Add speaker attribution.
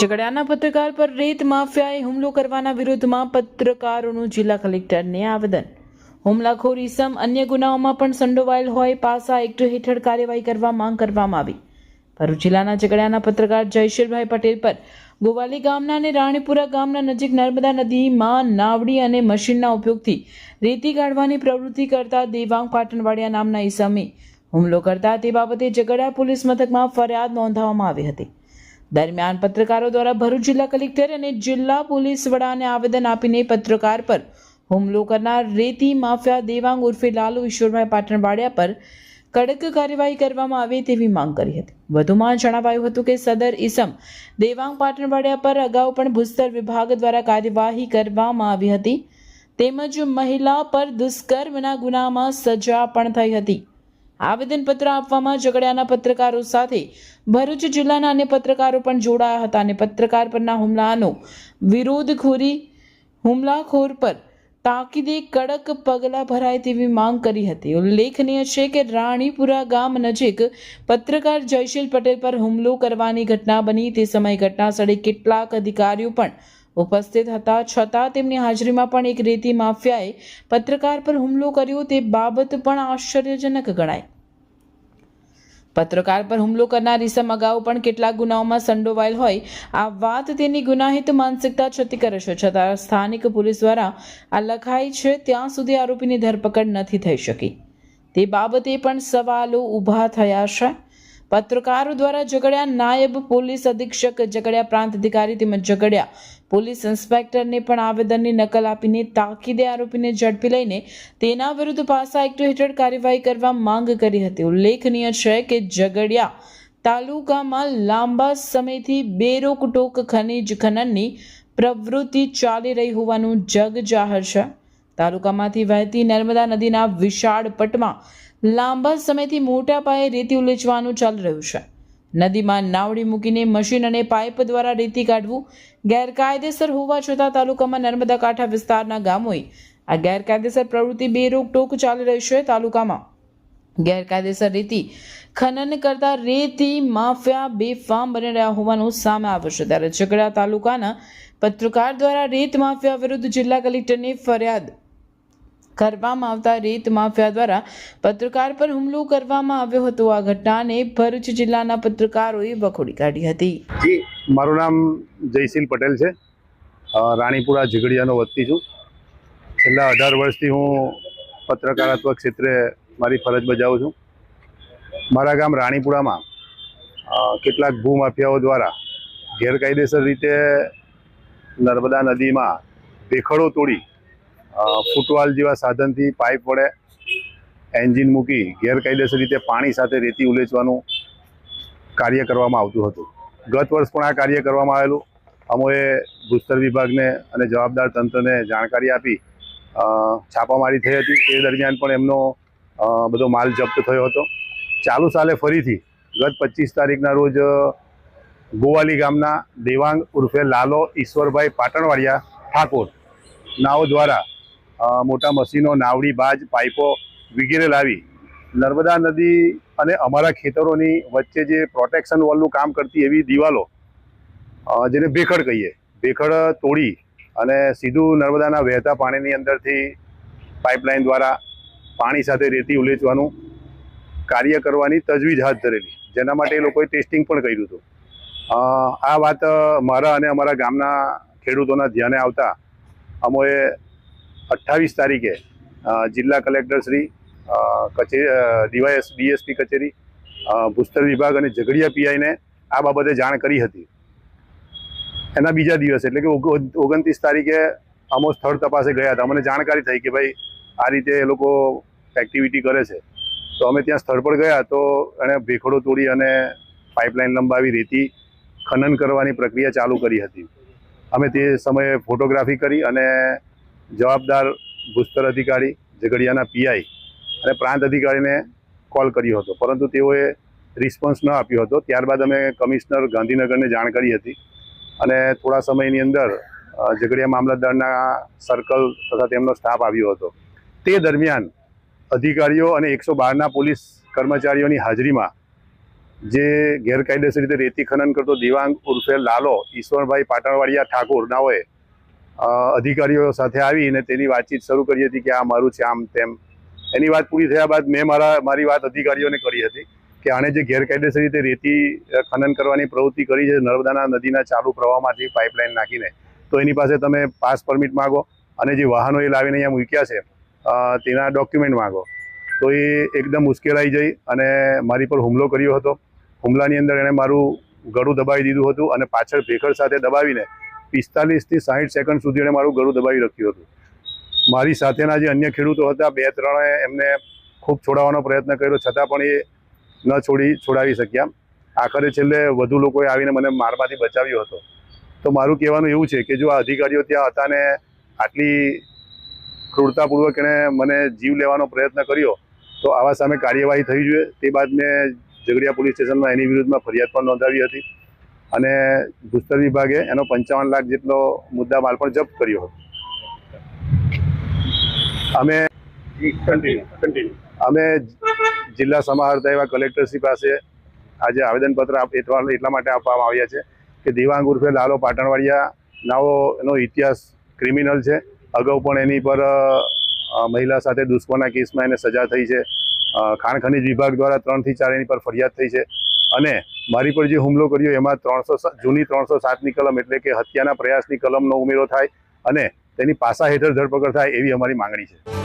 Speaker 1: ઝઘડિયાના પત્રકાર પર રેત માફિયાએ હુમલો કરવાના વિરોધમાં પત્રકારોનું જિલ્લા કલેક્ટરને આવેદન. હુમલાખોર ઇસમ અન્ય ગુનાઓમાં પણ સંડોવાયેલ હોય પાસા એક્ટ હેઠળ કાર્યવાહી કરવા માંગ કરવામાં આવી. ભરૂચ જિલ્લાના ઝઘડાના પત્રકાર જયશીરભાઈ પટેલ પર ગોવાલી ગામના અને રાણીપુરા ગામના નજીક નર્મદા નદીમાં નાવડી અને મશીનના ઉપયોગથી રેતી કાઢવાની પ્રવૃત્તિ કરતા દેવાંગ પાટણવાડિયા નામના ઈસમે હુમલો કરતા તે બાબતે ઝઘડા પોલીસ મથકમાં ફરિયાદ નોંધાવવામાં આવી હતી. દરમિયાન પત્રકારો દ્વારા ભરૂચ જિલ્લા કલેક્ટર અને જિલ્લા પોલીસ વડાને આવેદન આપીને પત્રકાર પર હુમલો કરનાર રેતી માફિયા દેવાંગ ઉર્ફે લાલુ ઈશ્વરભાઈ પાટણવાડિયા પર કડક કાર્યવાહી કરવામાં આવે તેવી માંગ કરી હતી. વધુમાં જણાવાયું હતું કે સદર ઈસમ દેવાંગ પાટણવાડિયા પર અગાઉ પણ ભૂસ્તર વિભાગ દ્વારા કાર્યવાહી કરવામાં આવી હતી. તેમજ મહિલા પર દુષ્કર્મના ગુનામાં સજા પણ થઈ હતી. આવેદનપત્ર આપવામાં ઝઘડ્યાના પત્રકારો સાથે ભરૂચ જિલ્લાના અન્ય પત્રકારો પણ જોડાયા હતા અને પત્રકાર પરના હુમલાનો વિરોધખોરી, હુમલાખોર પર તાકીદે કડક પગલાં ભરાય તેવી માંગ કરી હતી. ઉલ્લેખનીય છે કે રાણીપુરા ગામ નજીક પત્રકાર જયશીલ પટેલ પર હુમલો કરવાની ઘટના બની. તે સમયે ઘટનાસ્થળે કેટલાક અધિકારીઓ પણ ઉપસ્થિત હતા. છતાં તેમની હાજરીમાં પણ એક રેતી માફિયાએ પત્રકાર પર હુમલો કર્યો. તે બાબત પણ આશ્ચર્યજનક ગણાય. પત્રકાર પર હુમલો કરનાર ઈસમ અગાઉ પણ કેટલાક ગુનાઓમાં સંડોવાયેલ હોય. આ વાત તેની ગુનાહિત માનસિકતા છતી કરે છે. છતાં સ્થાનિક પોલીસ દ્વારા આ લખાઈ છે, ત્યાં સુધી આરોપીની ધરપકડ નથી થઈ શકી. તે બાબતે પણ સવાલો ઊભા થયા છે. પત્રકારો દ્વારા ઝઘડિયા નાયબ પોલીસ અધિક્ષક, ઝઘડિયા પ્રાંત અધિકારી તેમજ ઝઘડિયા પોલીસ ઇન્સ્પેક્ટરને પણ આવેદનની નકલ આપીને તાકીદે આરોપીને ઝડપી લઈને તેના વિરુદ્ધ પાસા એક્ટ હેઠળ કાર્યવાહી કરવા માંગ કરી હતી. ઉલ્લેખનીય છે કે ઝઘડિયા તાલુકામાં લાંબા સમયથી બેરોકટોક ખનિજ ખનનની પ્રવૃત્તિ ચાલી રહી હોવાનું જગ જાહેર છે. તાલુકામાંથી વહેતી નર્મદા નદીના વિશાળ પટમાં લાંબા સમયથી મોટા પાયે રેતી ઉલેચવાનું ચાલી રહ્યું છે. નદીમાં નાવડી મૂકીને મશીન અને પાઇપ દ્વારા રેતી કાઢવું ગેરકાયદેસર હોવા છતાં તાલુકામાં નર્મદા કાંઠા વિસ્તારના ગામોએ આ ગેરકાયદેસર પ્રવૃત્તિ બેરોકટોક ચાલી રહી છે તાલુકામાં. ગેરકાયદેસર રેતી ખનન કરતા રેતી માફિયા બેફામ બની રહ્યા હોવાનું સામે આવ્યું છે. ત્યારે ઝઘડા તાલુકાના પત્રકાર દ્વારા રેત માફિયા વિરુદ્ધ જિલ્લા કલેક્ટરની ફરિયાદ કરવામાં આવતા રેત માફિયા દ્વારા પત્રકાર પર હુમલો કરવામાં આવ્યો હતો. આ ઘટનાને ભરૂચ જિલ્લાના પત્રકારોએ વખોડી કાઢી હતી.
Speaker 2: મારું નામ જયશીલ પટેલ છે. રાણીપુરા ઝઘડિયાનો વતની છું. છેલ્લા અઢાર વર્ષથી હું પત્રકારત્વ ક્ષેત્રે મારી ફરજ બજાવું છું. મારા ગામ રાણીપુરામાં કેટલાક ભૂમાફિયાઓ દ્વારા ગેરકાયદેસર રીતે નર્મદા નદીમાં ભેખડો તોડી ફૂટવાલ જેવા સાધનથી પાઇપ વડે એન્જિન મૂકી ગેરકાયદેસર રીતે પાણી સાથે રેતી ઉલેચવાનું કાર્ય કરવામાં આવતું હતું. ગત વર્ષ પણ આ કાર્ય કરવામાં આવેલું. અમોએ ભૂસ્તર વિભાગને અને જવાબદાર તંત્રને જાણકારી આપી છાપામારી થઈ હતી. એ દરમિયાન પણ એમનો બધો માલ જપ્ત થયો હતો. ચાલુ સાલે ફરીથી ગત પચીસ તારીખના રોજ ગોવાલી ગામના દેવાંગ ઉર્ફે લાલો ઈશ્વરભાઈ પાટણવાડિયા ઠાકોર, નાઓ દ્વારા મોટા મશીનો, નાવડી, બાજ, પાઇપો વગેરે લાવી નર્મદા નદી અને અમારા ખેતરોની વચ્ચે જે પ્રોટેક્શન વોલનું કામ કરતી એવી દિવાલો જેને ભેખડ કહીએ. ભેખડ તોડી અને સીધું નર્મદાના વહેતા પાણીની અંદરથી પાઇપલાઇન દ્વારા પાણી સાથે રેતી ઉલેચવાનું કાર્ય કરવાની તજવીજ હાથ ધરેલી. જેના માટે એ લોકોએ ટેસ્ટિંગ પણ કર્યું હતું. આ વાત મારા અને અમારા ગામના ખેડૂતોના ધ્યાને આવતા અમોએ અઠ્ઠાવીસ તારીખે જિલ્લા કલેક્ટરશ્રી કચેરી ડીવાયએસ, ડીએસપી કચેરી ભૂસ્તર વિભાગ અને ઝઘડિયા પીઆઈને આ બાબતે જાણ કરી હતી. એના બીજા દિવસે, એટલે કે ઓગણત્રીસ તારીખે અમો સ્થળ તપાસે ગયા હતા. અમને જાણકારી થઈ કે ભાઈ, આ રીતે એ લોકો એક્ટિવિટી કરે છે. તો અમે ત્યાં સ્થળ પર ગયા તો એણે ભેખડો તોડી અને પાઇપલાઇન લંબાવી, રેતી ખનન કરવાની પ્રક્રિયા ચાલુ કરી હતી. અમે તે સમયે ફોટોગ્રાફી કરી અને જવાબદાર ભૂસ્તર અધિકારી ઝઘડિયાના પીઆઈ અને પ્રાંત અધિકારીને કોલ કર્યો હતો. પરંતુ તેઓએ રિસ્પોન્સ ન આપ્યો હતો. ત્યારબાદ અમે કમિશનર ગાંધીનગરને જાણ કરી હતી અને થોડા સમયની અંદર ઝઘડિયા મામલતદારના સર્કલ તથા તેમનો સ્ટાફ આવ્યો હતો. તે દરમિયાન અધિકારીઓ અને એકસો બારના પોલીસ કર્મચારીઓની હાજરીમાં જે ગેરકાયદેસર રીતે રેતી ખનન કરતો દિવાંગ ઉર્ફે લાલો ઈશ્વરભાઈ પાટણવાડિયા ઠાકોર નાઓએ અધિકારીઓ સાથે આવીને તેની વાતચીત શરૂ કરી હતી કે આ મારું છે, આમ તેમ. એની વાત પૂરી થયા બાદ મેં મારા, મારી વાત અધિકારીઓને કરી હતી કે આણે જે ગેરકાયદેસર રીતે રેતી ખનન કરવાની પ્રવૃત્તિ કરી છે, નર્મદાના નદીના ચાલુ પ્રવાહમાંથી પાઇપલાઇન નાખીને, તો એની પાસે તમે પાસ પરમિટ માગો અને જે વાહનો એ લાવીને અહીંયા મૂક્યા છે તેના ડોક્યુમેન્ટ માગો. તો એ એકદમ મુશ્કેલાઈ જઈ અને મારી પર હુમલો કર્યો હતો. હુમલાની અંદર એણે મારું ગળું દબાવી દીધું હતું અને પાછળ ભેખડ સાથે દબાવીને પિસ્તાલીસથી સાહીઠ સેકન્ડ સુધી એણે મારું ગળું દબાવી રાખ્યું હતું. મારી સાથેના જે અન્ય ખેડૂતો હતા, બે ત્રણે એમને ખૂબ છોડાવવાનો પ્રયત્ન કર્યો, છતાં પણ એ ન છોડી છોડાવી શક્યા. આખરે છેલ્લે વધુ લોકોએ આવીને મને મારમાંથી બચાવ્યો હતો. તો મારું કહેવાનું એવું છે કે જો આ અધિકારીઓ ત્યાં હતા ને આટલી ક્રૂરતાપૂર્વક એણે મને જીવ લેવાનો પ્રયત્ન કર્યો, તો આવા સામે કાર્યવાહી થવી જોઈએ. તે બાદ મેં ઝઘડિયા પોલીસ સ્ટેશનમાં એની વિરુદ્ધમાં ફરિયાદ પણ નોંધાવી હતી. અને ભૂસ્તર વિભાગે એનો પંચાવન લાખ જેટલો મુદ્દા માલ પણ જપ્ત કર્યો હતો. અમે અમે જિલ્લા સમાહર્તા એવા કલેક્ટરશ્રી પાસે આજે આવેદનપત્ર એટલા એટલા માટે આપવામાં આવ્યા છે કે દિવાંગ ઉર્ફે લાલો પાટણવાડિયા નાવો એનો ઇતિહાસ ક્રિમિનલ છે. અગાઉ પણ એની પર મહિલા સાથે દુશ્મના કેસમાં એને સજા થઈ છે. ખાણ ખનીજ વિભાગ દ્વારા ત્રણથી ચાર એની પર ફરિયાદ થઈ છે. અને મારી પર જે હુમલો કર્યો, એમાં ત્રણસો જૂની ત્રણસો સાતની કલમ એટલે કે હત્યાના પ્રયાસની કલમનો ઉમેરો થાય અને તેની પાસા હેઠળ ધરપકડ થાય એવી અમારી માંગણી છે.